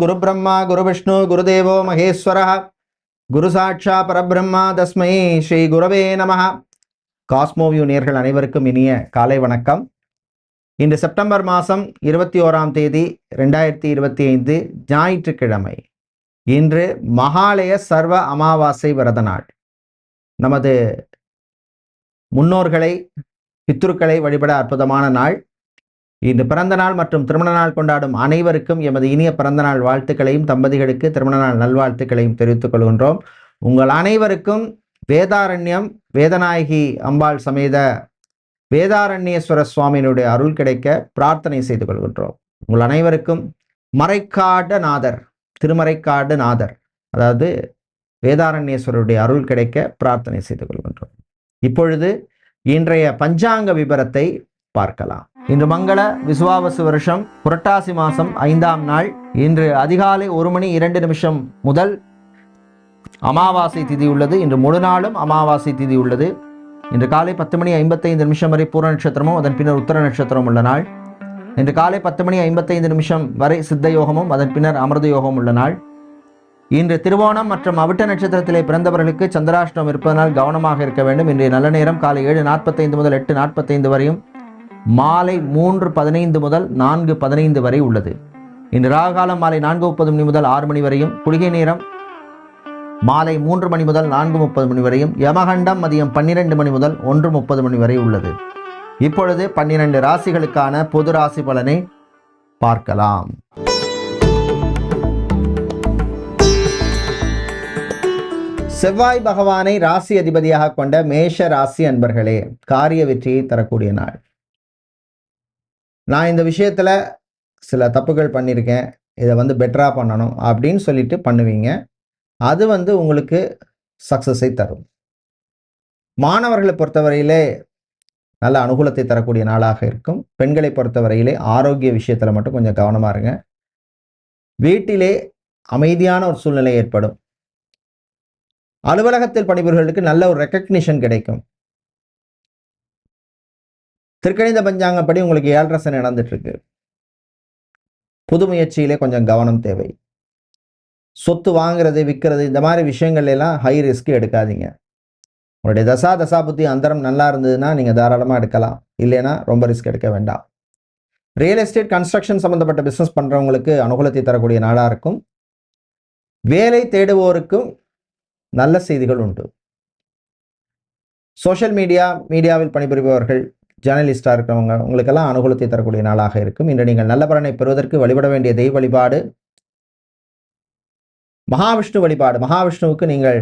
குரு பிரம்மா குரு விஷ்ணு குருதேவோ மகேஸ்வர குரு சாட்சா பரபிரம்மா தஸ்மை ஸ்ரீ குரவே நம காஸ்மோவியூ நேர்கள் அனைவருக்கும் இனிய காலை வணக்கம். இன்று செப்டம்பர் மாதம் இருபத்தி ஓராம் தேதி ரெண்டாயிரத்தி இருபத்தி ஐந்து ஞாயிற்றுக்கிழமை. இன்று மகாலய சர்வ அமாவாசை விரத நாள். நமது முன்னோர்களை பித்ருக்களை வழிபட அற்புதமான நாள். இந்த பிறந்த நாள் மற்றும் திருமண நாள் கொண்டாடும் அனைவருக்கும் எமது இனிய பிறந்த நாள் வாழ்த்துக்களையும் தம்பதிகளுக்கு திருமண நாள் நல்வாழ்த்துக்களையும் தெரிவித்துக் கொள்கின்றோம். உங்கள் அனைவருக்கும் வேதாரண்யம் வேதநாயகி அம்பாள் சமேத வேதாரண்யேஸ்வர சுவாமியினுடைய அருள் கிடைக்க பிரார்த்தனை செய்து கொள்கின்றோம். உங்கள் அனைவருக்கும் மறைக்காடு நாதர் திருமறைக்காடு நாதர் அதாவது வேதாரண்யேஸ்வரருடைய அருள் கிடைக்க பிரார்த்தனை செய்து கொள்கின்றோம். இப்பொழுது இன்றைய பஞ்சாங்க விபரத்தை பார்க்கலாம். இன்று மங்கள விசுவாவசு வருஷம் புரட்டாசி மாதம் ஐந்தாம் நாள். இன்று அதிகாலை ஒரு மணி இரண்டு நிமிஷம் முதல் அமாவாசை திதி உள்ளது. இன்று முழு நாளும் அமாவாசை திதி உள்ளது. இன்று காலை பத்து மணி ஐம்பத்தைந்து நிமிஷம் வரை பூர நட்சத்திரமும் அதன் பின்னர் உத்தர நட்சத்திரம் உள்ள நாள். இன்று காலை பத்து மணி ஐம்பத்தைந்து நிமிஷம் வரை சித்த யோகமும் அதன் பின்னர் அமிர்த யோகமும் உள்ள நாள். இன்று திருவோணம் மற்றும் அவிட்ட நட்சத்திரத்திலே பிறந்தவர்களுக்கு சந்திராஷ்டம் இருப்பதனால் கவனமாக இருக்க வேண்டும். இன்றைய நல்ல நேரம் காலை ஏழு நாற்பத்தைந்து முதல் எட்டு நாற்பத்தைந்து வரையும். மாலை மூன்று பதினைந்து முதல் நான்கு பதினைந்து வரை உள்ளது. இன்று ராகாலம் மாலை நான்கு முப்பது மணி முதல் ஆறு மணி வரையும் குளிகை நேரம் மாலை மூன்று மணி முதல் நான்கு முப்பது மணி வரையும் யமகண்டம் மதியம் பன்னிரெண்டு மணி முதல் ஒன்று முப்பது மணி வரை உள்ளது. இப்பொழுது பன்னிரண்டு ராசிகளுக்கான பொது ராசி பலனை பார்க்கலாம். செவ்வாய் பகவானை ராசி அதிபதியாக கொண்ட மேஷ ராசி அன்பர்களே காரிய வெற்றியை தரக்கூடிய நாள். நான் இந்த விஷயத்தில் சில தப்புகள் பண்ணியிருக்கேன் இதை வந்து பெட்டராக பண்ணணும் அப்படின்னு சொல்லிட்டு பண்ணுவீங்க. அது வந்து உங்களுக்கு சக்ஸஸை தரும். மாணவர்களை பொறுத்தவரையிலே நல்ல அனுகூலத்தை தரக்கூடிய நாளாக இருக்கும். பெண்களை பொறுத்தவரையிலே ஆரோக்கிய விஷயத்தில் மட்டும் கொஞ்சம் கவனமாக இருங்க. வீட்டிலே அமைதியான ஒரு சூழ்நிலை ஏற்படும். அலுவலகத்தில் பணிபுரிகளுக்கு நல்ல ஒரு ரெக்கக்னிஷன் கிடைக்கும். திருக்கணித பஞ்சாங்கப்படி உங்களுக்கு ஏழரசன் சனி நடந்துட்டு இருக்கு புது முயற்சியிலே கொஞ்சம் கவனம் தேவை. சொத்து வாங்குறது விற்கிறது இந்த மாதிரி விஷயங்கள் எல்லாம் ஹை ரிஸ்க் எடுக்காதீங்க. உங்களுடைய தசா தசா புத்தி அந்தரம் நல்லா இருந்ததுன்னா நீங்கள் தாராளமாக எடுக்கலாம். இல்லைன்னா ரொம்ப ரிஸ்க் எடுக்க வேண்டாம். ரியல் எஸ்டேட் கன்ஸ்ட்ரக்ஷன் சம்மந்தப்பட்ட பிஸ்னஸ் பண்ணுறவங்களுக்கு அனுகூலத்தை தரக்கூடிய நாளாக இருக்கும். வேலை தேடுவோருக்கும் நல்ல செய்திகள் உண்டு. சோஷியல் மீடியா மீடியாவில் பணிபுரிபவர்கள் ஜேர்னலிஸ்டாக இருக்கிறவங்க உங்களுக்கெல்லாம் அனுகூலத்தை தரக்கூடிய நாளாக இருக்கும். இன்று நீங்கள் நல்ல பலனை பெறுவதற்கு வழிபட வேண்டிய தெய்வ வழிபாடு மகாவிஷ்ணு வழிபாடு. மகாவிஷ்ணுவுக்கு நீங்கள்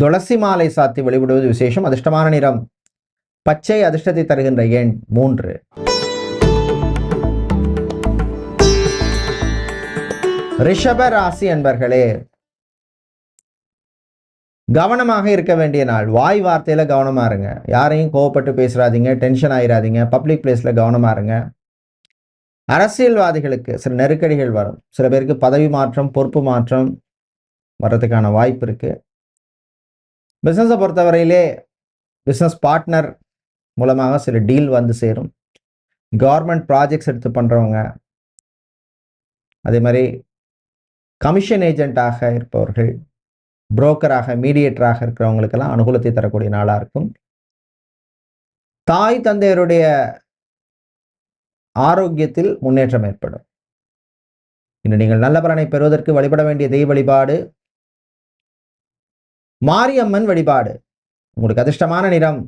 துளசி மாலை சாத்தி வழிபடுவது விசேஷம். அதிர்ஷ்டமான நிறம் பச்சை அதிர்ஷ்டத்தை தருகின்ற எண் மூன்று. ரிஷப ராசி என்பர்களே கவனமாக இருக்க வேண்டிய நாள். வாய் வார்த்தையில் கவனமா இருங்க. யாரையும் கோவப்பட்டு பேசுகிறாதீங்க டென்ஷன் ஆயிராதீங்க பப்ளிக் பிளேஸில் கவனமா இருங்க. அரசியல்வாதிகளுக்கு சில நெருக்கடிகள் வரும். சில பேருக்கு பதவி மாற்றம் பொறுப்பு மாற்றம் வர்றதுக்கான வாய்ப்பு இருக்குது பிஸ்னஸை பொறுத்தவரையிலே பிஸ்னஸ் பார்ட்னர் மூலமாக சில டீல் வந்து சேரும். கவர்மெண்ட் ப்ராஜெக்ட்ஸ் எடுத்து பண்ணுறவங்க அதே மாதிரி கமிஷன் ஏஜெண்ட்டாக இருப்பவர்கள் புரோக்கராக மீடியேட்டராக இருக்கிறவங்களுக்கெல்லாம் அனுகூலத்தை தரக்கூடிய நாளாக இருக்கும். தாய் தந்தையருடைய ஆரோக்கியத்தில் முன்னேற்றம் ஏற்படும். இன்று நீங்கள் நல்ல பலனை பெறுவதற்கு வழிபட வேண்டிய தெய்வ வழிபாடு மாரியம்மன் வழிபாடு உங்களுக்கு அதிர்ஷ்டமான நிறம்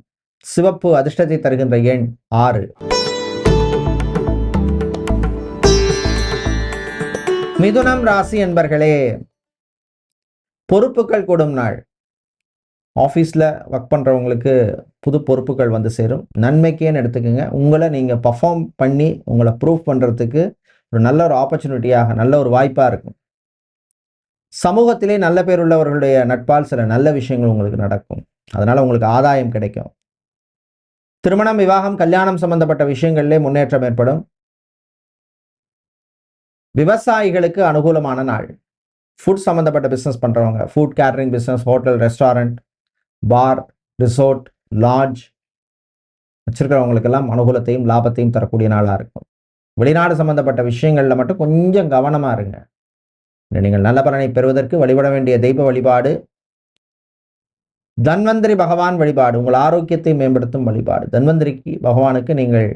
சிவப்பு அதிர்ஷ்டத்தை தருகின்ற எண் ஆறு. மிதுனம் ராசி என்பர்களே பொறுப்புகள் கூடும் நாள். ஆஃபீஸில் ஒர்க் பண்ணுறவங்களுக்கு புது பொறுப்புகள் வந்து சேரும். நன்மைக்கேன்னு எடுத்துக்கோங்க? உங்களை நீங்கள் பர்ஃபார்ம் பண்ணி உங்களை ப்ரூவ் பண்ணுறதுக்கு ஒரு நல்ல ஒரு ஆப்பர்ச்சுனிட்டியாக நல்ல ஒரு வாய்ப்பாக இருக்கும். சமூகத்திலே நல்ல பேர் உள்ளவர்களுடைய நட்பால் சில நல்ல விஷயங்கள் உங்களுக்கு நடக்கும். அதனால் உங்களுக்கு ஆதாயம் கிடைக்கும். திருமணம் விவாகம் கல்யாணம் சம்பந்தப்பட்ட விஷயங்களிலே முன்னேற்றம் ஏற்படும். விவசாயிகளுக்கு அனுகூலமான நாள். ஃபுட் சம்மந்தப்பட்ட பிஸ்னஸ் பண்ணுறவங்க food catering business hotel restaurant bar resort lodge வச்சுருக்கிறவங்களுக்கெல்லாம் அனுகூலத்தையும் லாபத்தையும் தரக்கூடிய நாளாக இருக்கும். வெளிநாடு சம்மந்தப்பட்ட விஷயங்களில் மட்டும் கொஞ்சம் கவனமாக இருங்க. நீங்கள் நல்ல பலனை பெறுவதற்கு வழிபட வேண்டிய தெய்வ வழிபாடு தன்வந்திரி பகவான் வழிபாடு உங்கள் ஆரோக்கியத்தை மேம்படுத்தும் வழிபாடு. தன்வந்திரிக்கு பகவானுக்கு நீங்கள்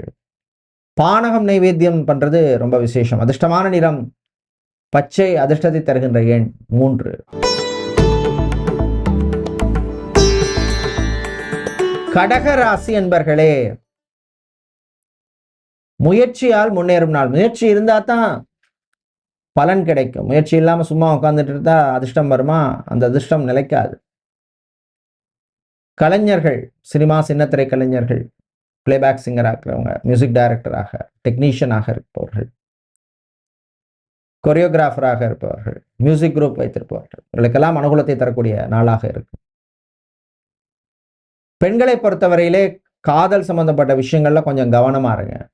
பானகம் நைவேத்தியம் பண்ணுறது ரொம்ப விசேஷம். அதிர்ஷ்டமான நிறம் பச்சை அதிர்ஷ்டத்தை தருகின்ற எண் மூன்று. கடக ராசி என்பர்களே முயற்சியால் முன்னேறும் நாள். முயற்சி இருந்தா தான் பலன் கிடைக்கும். முயற்சி இல்லாமல் சும்மா உட்காந்துட்டு இருந்தா அதிர்ஷ்டம் வருமா? அந்த அதிர்ஷ்டம் நிலைக்காது. கலைஞர்கள் சினிமா சின்னத்திரை கலைஞர்கள் பிளேபேக் சிங்கர் ஆக்குறவங்க மியூசிக் டைரக்டராக டெக்னீஷியனாக இருப்பவர்கள் கொரியோகிராஃபராக இருப்பவர்கள் மியூசிக் குரூப் வைத்திருப்பவர்கள். இவர்களுக்கெல்லாம் அனுகூலத்தை தரக்கூடிய நாளாக இருக்கு. பெண்களை பொறுத்தவரையிலே காதல் சம்பந்தப்பட்ட விஷயங்கள்ல கொஞ்சம் கவனமா இருங்க.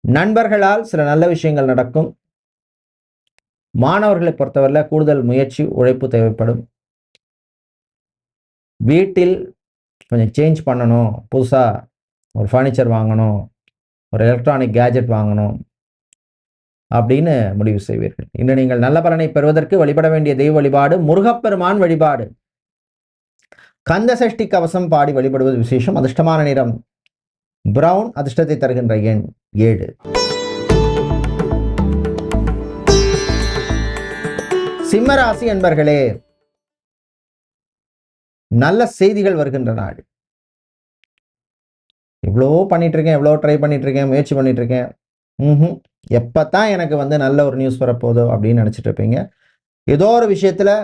நண்பர்களால் சில நல்ல விஷயங்கள் நடக்கும். மாணவர்களை பொறுத்தவரையில் கூடுதல் முயற்சி உழைப்பு தேவைப்படும். வீட்டில் கொஞ்சம் சேஞ்ச் பண்ணணும். புதுசாக ஒரு ஃபர்னிச்சர் வாங்கணும். ஒரு எலக்ட்ரானிக் கேஜெட் வாங்கணும். அப்படின்னு முடிவு செய்வீர்கள். இன்று நீங்கள் நல்ல பலனை பெறுவதற்கு வழிபட வேண்டிய தெய்வ வழிபாடு முருகப்பெருமான் வழிபாடு. கந்த சஷ்டி கவசம் பாடி வழிபடுவது விசேஷம். அதிர்ஷ்டமான நிறம் பிரவுன் அதிர்ஷ்டத்தை தருகின்ற எண் ஏழு. சிம்மராசி என்பர்களே நல்ல செய்திகள் வருகின்ற நாடு இவ்வளோ பண்ணிட்டு இருக்கேன் எவ்வளோ ட்ரை பண்ணிட்டு இருக்கேன் முயற்சி பண்ணிட்டு இருக்கேன். ம் எப்போ தான் எனக்கு வந்து நல்ல ஒரு நியூஸ் வரப்போதோ அப்படின்னு நினச்சிட்டு இருப்பீங்க. ஏதோ ஒரு விஷயத்தில்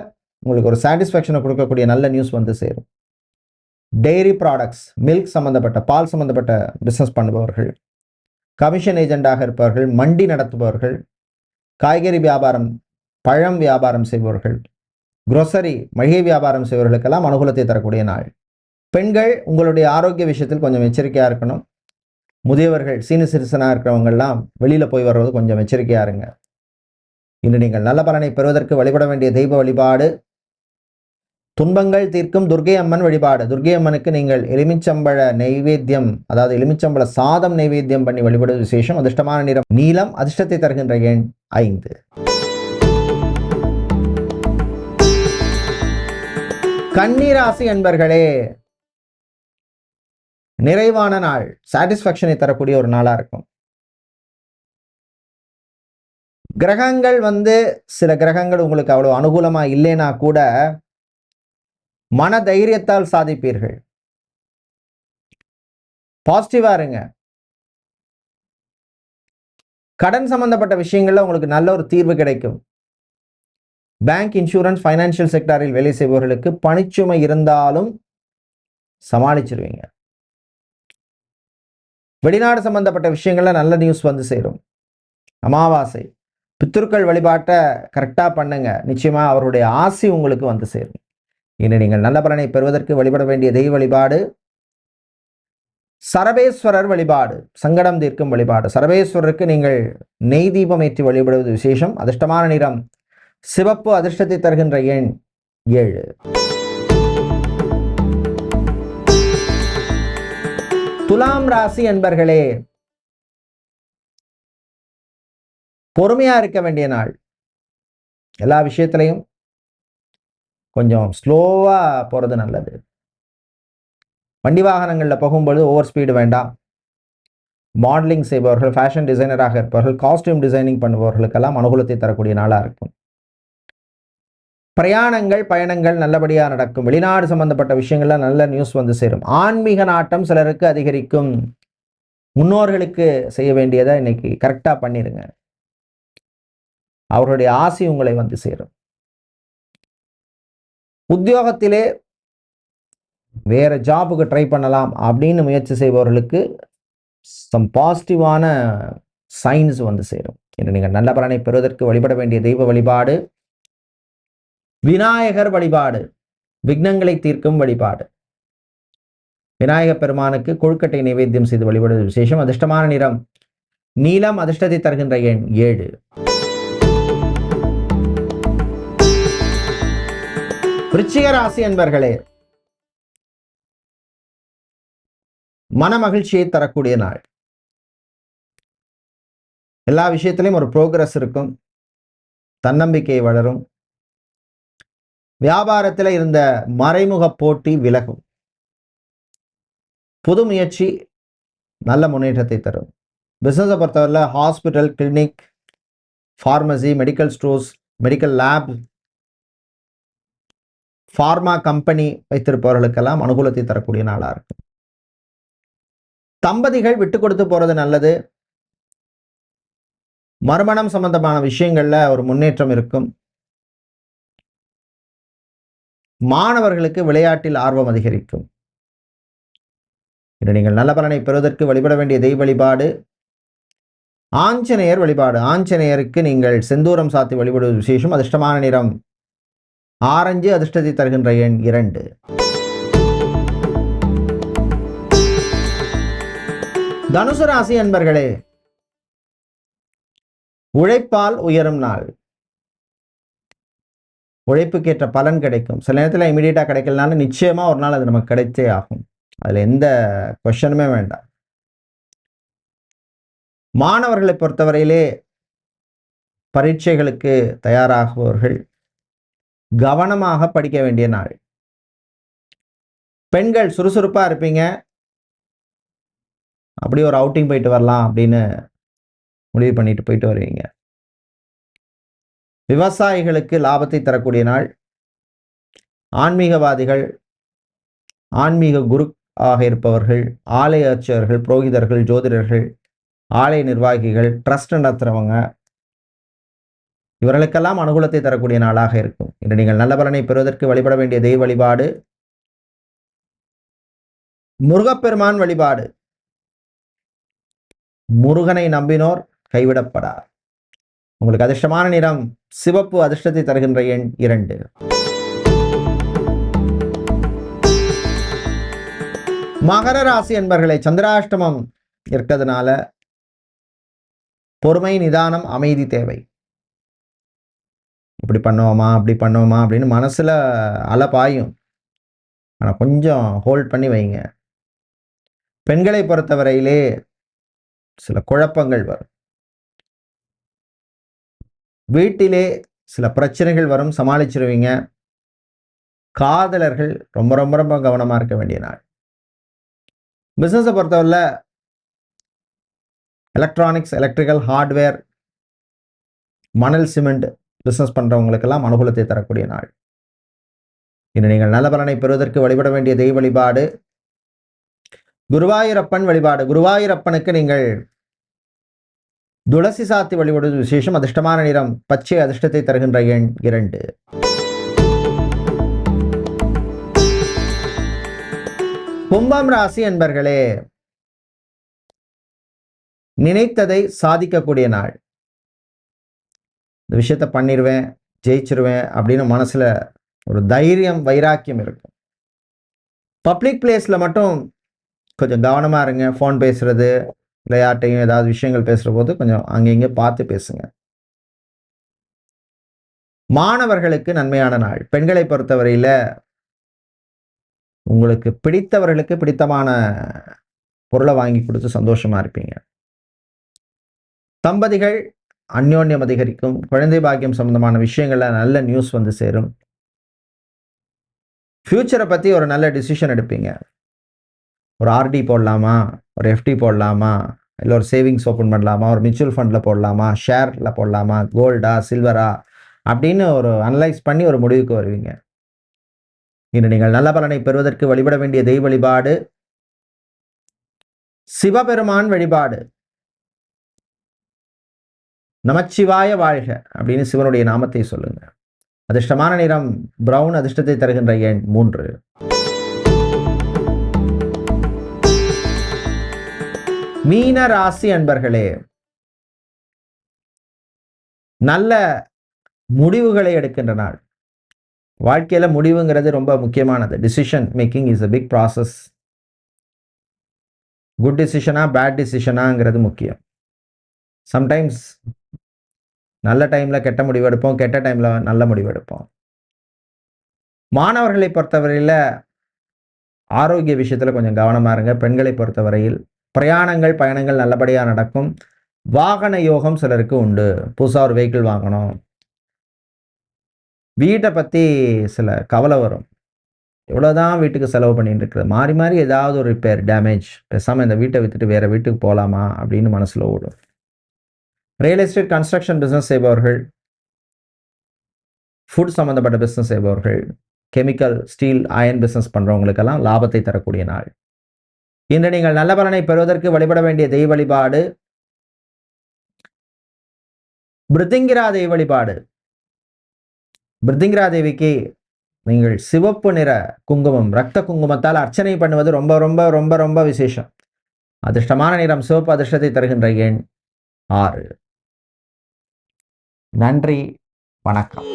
உங்களுக்கு ஒரு சாட்டிஸ்ஃபேக்ஷனை கொடுக்கக்கூடிய நல்ல நியூஸ் வந்து சேரும். டெய்ரி ப்ராடக்ட்ஸ் மில்க் சம்மந்தப்பட்ட பால் சம்மந்தப்பட்ட பிஸ்னஸ் பண்ணுபவர்கள் கமிஷன் ஏஜெண்டாக இருப்பவர்கள் மண்டி நடத்துபவர்கள் காய்கறி வியாபாரம் பழம் வியாபாரம் செய்பவர்கள் குரோசரி மளிகை வியாபாரம் செய்பவர்களுக்கெல்லாம் அனுகூலத்தை தரக்கூடிய நாள். பெண்கள் உங்களுடைய ஆரோக்கிய விஷயத்தில் கொஞ்சம் எச்சரிக்கையாக இருக்கணும். முதியவர்கள் சீனியர் சிட்டிசனாக இருக்கிறவங்கெல்லாம் வெளியில் போய் வர்றது கொஞ்சம் எச்சரிக்கையாக இருங்க. இன்று நீங்கள் நல்ல பலனை பெறுவதற்கு வழிபட வேண்டிய தெய்வ வழிபாடு துன்பங்கள் தீர்க்கும் துர்கை அம்மன் வழிபாடு. துர்கை அம்மனுக்கு நீங்கள் எலுமிச்சம்பழ நெய்வேத்தியம் அதாவது எலுமிச்சம்பழ சாதம் நைவேத்தியம் பண்ணி வழிபடுவது விசேஷம். அதிர்ஷ்டமான நிறம் நீளம் அதிர்ஷ்டத்தை தருகின்ற எண் ஐந்து. கன்னிராசி என்பர்களே நிறைவான நாள் சாட்டிஸ்ஃபேக்ஷனை தரக்கூடிய ஒரு நாளாக இருக்கும். கிரகங்கள் வந்து சில கிரகங்கள் உங்களுக்கு அவ்வளோ அனுகூலமா இல்லைன்னா கூட மன தைரியத்தால் சாதிப்பீர்கள். பாசிட்டிவாக இருங்க. கடன் சம்பந்தப்பட்ட விஷயங்கள்ல உங்களுக்கு நல்ல ஒரு தீர்வு கிடைக்கும். பேங்க் இன்சூரன்ஸ் ஃபைனான்சியல் செக்டாரில் வேலை செய்பவர்களுக்கு பணிச்சுமை இருந்தாலும் சமாளிச்சிருவீங்க. வெளிநாடு சம்பந்தப்பட்ட விஷயங்கள்ல நல்ல நியூஸ் வந்து சேரும். அமாவாசை. பித்திருக்கள் வழிபாட்டை கரெக்டாக பண்ணுங்க. நிச்சயமாக அவருடைய ஆசி உங்களுக்கு வந்து சேரும். இனி நீங்கள் நல்ல பலனை பெறுவதற்கு வழிபட வேண்டிய தெய்வ வழிபாடு சரபேஸ்வரர் வழிபாடு சங்கடம் தீர்க்கும் வழிபாடு. சரபேஸ்வரருக்கு நீங்கள் நெய் தீபம் ஏற்றி வழிபடுவது விசேஷம். அதிர்ஷ்டமான நிறம் சிவப்பு அதிர்ஷ்டத்தை தருகின்ற எண் ஏழு. துலாம் ராசி என்பர்களே பொறுமையா இருக்க வேண்டிய நாள். எல்லா விஷயத்திலையும் கொஞ்சம் ஸ்லோவா போறது நல்லது. வண்டி வாகனங்களில் போகும்பொழுது ஓவர் ஸ்பீடு வேண்டாம். மாடலிங் செய்பவர்கள் ஃபேஷன் டிசைனராக இருப்பவர்கள் காஸ்டியூம் டிசைனிங் பண்ணுபவர்களுக்கெல்லாம் அனுகூலத்தை தரக்கூடிய நாளாக இருக்கும். பிரயாணங்கள் பயணங்கள் நல்லபடியாக நடக்கும். வெளிநாடு சம்பந்தப்பட்ட விஷயங்கள்லாம் நல்ல நியூஸ் வந்து சேரும். ஆன்மீக நாட்டம் சிலருக்கு அதிகரிக்கும். முன்னோர்களுக்கு செய்ய வேண்டியதை இன்னைக்கு கரெக்டாக பண்ணிடுங்க அவர்களுடைய ஆசை உங்களை வந்து சேரும். உத்தியோகத்திலே வேற ஜாபுக்கு ட்ரை பண்ணலாம் அப்படின்னு முயற்சி செய்பவர்களுக்கு சம் பாசிட்டிவான சைன்ஸ் வந்து சேரும். இன்று நீங்கள் நல்ல பலனை பெறுவதற்கு வழிபட வேண்டிய தெய்வ வழிபாடு விநாயகர் வழிபாடு விக்னங்களை தீர்க்கும் வழிபாடு. விநாயகப் பெருமானுக்கு கொழுக்கட்டை நைவேத்தியம் செய்து வழிபடுவது விசேஷம். அதிர்ஷ்டமான நிறம் நீலம் அதிர்ஷ்டத்தை தருகின்ற எண் ஏழு. விருச்சிக ராசி என்பர்களே மன மகிழ்ச்சியை தரக்கூடிய நாள். எல்லா விஷயத்திலையும் ஒரு ப்ரோக்ரஸ் இருக்கும். தன்னம்பிக்கை வளரும். வியாபாரத்தில் இருந்த மறைமுக போட்டி விலகும். புது முயற்சி நல்ல முன்னேற்றத்தை தரும். பிஸ்னஸை பொறுத்தவரையில் hospital clinic pharmacy medical stores medical lab pharma company வைத்திருப்பவர்களுக்கெல்லாம் அனுகூலத்தை தரக்கூடிய நாளாக இருக்கும். தம்பதிகள் விட்டு கொடுத்து போகிறது நல்லது. மறுமணம் சம்பந்தமான விஷயங்கள்ல ஒரு முன்னேற்றம் இருக்கும். மாணவர்களுக்கு விளையாட்டில் ஆர்வம் அதிகரிக்கும். இன்று நீங்கள் நல்ல பலனை பெறுவதற்கு வழிபட வேண்டிய தெய்வ வழிபாடு. ஆஞ்சநேயர் வழிபாடு. ஆஞ்சநேயருக்கு நீங்கள் செந்தூரம் சாத்தி வழிபடுவது விசேஷம். அதிர்ஷ்டமான நிறம். ஆரஞ்சு அதிர்ஷ்டத்தை தருகின்ற எண் இரண்டு. தனுசு ராசி அன்பர்களே உழைப்பால் உயரும் நாள். உழைப்புக்கேற்ற பலன் கிடைக்கும். சில நேரத்தில் இமீடியட்டாக கிடைக்கலனாலும் நிச்சயமாக ஒரு நாள் அது நமக்கு கிடைத்தே ஆகும். அதில் எந்த கொஷனுமே வேண்டாம். மாணவர்களை பொறுத்தவரையிலே பரீட்சைகளுக்கு தயாராகுபவர்கள் கவனமாக படிக்க வேண்டிய நாள். பெண்கள் சுறுசுறுப்பாக இருப்பீங்க. அப்படி ஒரு அவுட்டிங் போயிட்டு வரலாம் அப்படின்னு முடிவு பண்ணிட்டு போயிட்டு வருவீங்க. விவசாயிகளுக்கு லாபத்தை தரக்கூடிய நாள். ஆன்மீகவாதிகள் ஆன்மீக குரு ஆக இருப்பவர்கள் ஆலய அர்ச்சகர்கள் புரோகிதர்கள் ஜோதிடர்கள் ஆலய நிர்வாகிகள் ட்ரஸ்ட் நடத்துகிறவங்க இவர்களுக்கெல்லாம் அனுகூலத்தை தரக்கூடிய நாளாக இருக்கும். இன்று நீங்கள் நல்ல பலனை பெறுவதற்கு வழிபட வேண்டிய தெய்வ வழிபாடு முருகப்பெருமான் வழிபாடு. முருகனை நம்பினோர் கைவிடப்படார். உங்களுக்கு அதிர்ஷ்டமான நிறம் சிவப்பு அதிர்ஷ்டத்தை தருகின்ற எண் இரண்டு. மகர ராசி என்பர்களை சந்திராஷ்டமம் இருக்கிறதுனால பொறுமை நிதானம் அமைதி தேவை. இப்படி பண்ணுவோமா அப்படி பண்ணுவோமா அப்படின்னு மனசுல அலப்பாயும். பாயும் ஆனால் கொஞ்சம் ஹோல்ட் பண்ணி வைங்க. பெண்களை பொறுத்தவரையிலே சில குழப்பங்கள் வரும். வீட்டிலே சில பிரச்சனைகள் வரும் சமாளிச்சிருவீங்க. காதலர்கள் ரொம்ப ரொம்ப ரொம்ப கவனமாக இருக்க வேண்டிய நாள். பிஸ்னஸை பொறுத்தவரையில் எலக்ட்ரானிக்ஸ் எலக்ட்ரிக்கல் ஹார்ட்வேர் மணல் சிமெண்ட் பிஸ்னஸ் பண்ணுறவங்களுக்கெல்லாம் அனுகூலத்தை தரக்கூடிய நாள். இன்று நீங்கள் நல்ல பலனை பெறுவதற்கு வழிபட வேண்டிய தெய்வ வழிபாடு குருவாயூரப்பன் வழிபாடு. குருவாயூரப்பனுக்கு நீங்கள் துளசி சாத்தி வழிபடுவது விசேஷம். அதிர்ஷ்டமான நிறம் பச்சை அதிர்ஷ்டத்தை தருகின்ற எண் இரண்டு. கும்பம் ராசி என்பர்களே நினைத்ததை சாதிக்கக்கூடிய நாள். இந்த விஷயத்த பண்ணிடுவேன் ஜெயிச்சிருவேன் அப்படின்னு மனசுல ஒரு தைரியம் வைராக்கியம் இருக்கும். பப்ளிக் பிளேஸில் மட்டும் கொஞ்சம் கவனமாக இருங்க ஃபோன் பேசுறது இல்லை ஏதாவது விஷயங்கள் பேசுகிற போது கொஞ்சம் அங்கங்கே பார்த்து பேசுங்க. மாணவர்களுக்கு நன்மையான நாள். பெண்களை பொறுத்தவரையில் உங்களுக்கு பிடித்தவர்களுக்கு பிடித்தமான பொருளை வாங்கி கொடுத்து சந்தோஷமா இருப்பீங்க. தம்பதிகள் அந்யோன்யம் அதிகரிக்கும். குழந்தை பாக்கியம் சம்பந்தமான விஷயங்களில் நல்ல நியூஸ் வந்து சேரும். ஃப்யூச்சரை பற்றி ஒரு நல்ல டிசிஷன் எடுப்பீங்க. ஒரு ஆர்டி போடலாமா? ஒரு எஃப்டி போடலாமா? இல்லை ஒரு சேவிங்ஸ் ஓப்பன் பண்ணலாமா? ஒரு மியூச்சுவல் ஃபண்டில் போடலாமா? ஷேரில் போடலாமா? கோல்டா சில்வரா அப்படின்னு ஒரு அனலைஸ் பண்ணி ஒரு முடிவுக்கு வருவீங்க. இன்று நீங்கள் நல்ல பலனை பெறுவதற்கு வழிபட வேண்டிய தெய்வ வழிபாடு. சிவபெருமான் வழிபாடு. நமச்சிவாய வாழ்க அப்படின்னு சிவனுடைய நாமத்தை சொல்லுங்க. அதிர்ஷ்டமான நிறம் பிரவுன் அதிர்ஷ்டத்தை தருகின்ற எண் மூன்று. மீன ராசி அன்பர்களே நல்ல முடிவுகளை எடுக்கின்ற நாள். வாழ்க்கையில முடிவுங்கிறது ரொம்ப முக்கியமானது. Decision making is a big process good டிசிஷனா bad டிசிஷனாங்கிறது முக்கியம். சம்டைம்ஸ் நல்ல டைமில் கெட்ட முடிவு எடுப்போம் கெட்ட டைமில் நல்ல முடிவு எடுப்போம். மாணவர்களை பொறுத்தவரையில் ஆரோக்கிய விஷயத்தில் கொஞ்சம் கவனமாக இருங்க. பெண்களை பொறுத்தவரையில் பிரயாணங்கள் பயணங்கள் நல்லபடியாக நடக்கும். வாகன யோகம் சிலருக்கு உண்டு. புதுசாக ஒரு வெஹிக்கிள் வாங்கணும். வீட்டை பற்றி சில கவலை வரும். எவ்வளோதான் வீட்டுக்கு செலவு பண்ணிட்டு இருக்குது. மாறி மாறி ஏதாவது ஒரு ரிப்பேர் டேமேஜ் பேசாமல் இந்த வீட்டை விற்றுட்டு வேறு வீட்டுக்கு போகலாமா அப்படின்னு மனசில் ஓடும். ரியல் எஸ்டேட் கன்ஸ்ட்ரக்ஷன் பிஸ்னஸ் செய்பவர்கள் ஃபுட் சம்மந்தப்பட்ட பிஸ்னஸ் செய்பவர்கள் கெமிக்கல் ஸ்டீல் அயன் பிஸ்னஸ் பண்ணுறவங்களுக்கெல்லாம் லாபத்தை தரக்கூடிய நாள். இன்று நீங்கள் நல்ல பலனை பெறுவதற்கு வழிபட வேண்டிய தெய்வ வழிபாடு. பிருத்திங்கிரா தெய்வ வழிபாடு. பிருத்திங்கிரா தேவிக்கு நீங்கள் சிவப்பு நிற குங்குமம் ரத்த குங்குமத்தால் அர்ச்சனை பண்ணுவது ரொம்ப ரொம்ப ரொம்ப ரொம்ப விசேஷம். அதிர்ஷ்டமான நிறம் சிவப்பு அதிர்ஷ்டத்தை தருகின்ற எண் ஆறு. நன்றி வணக்கம்.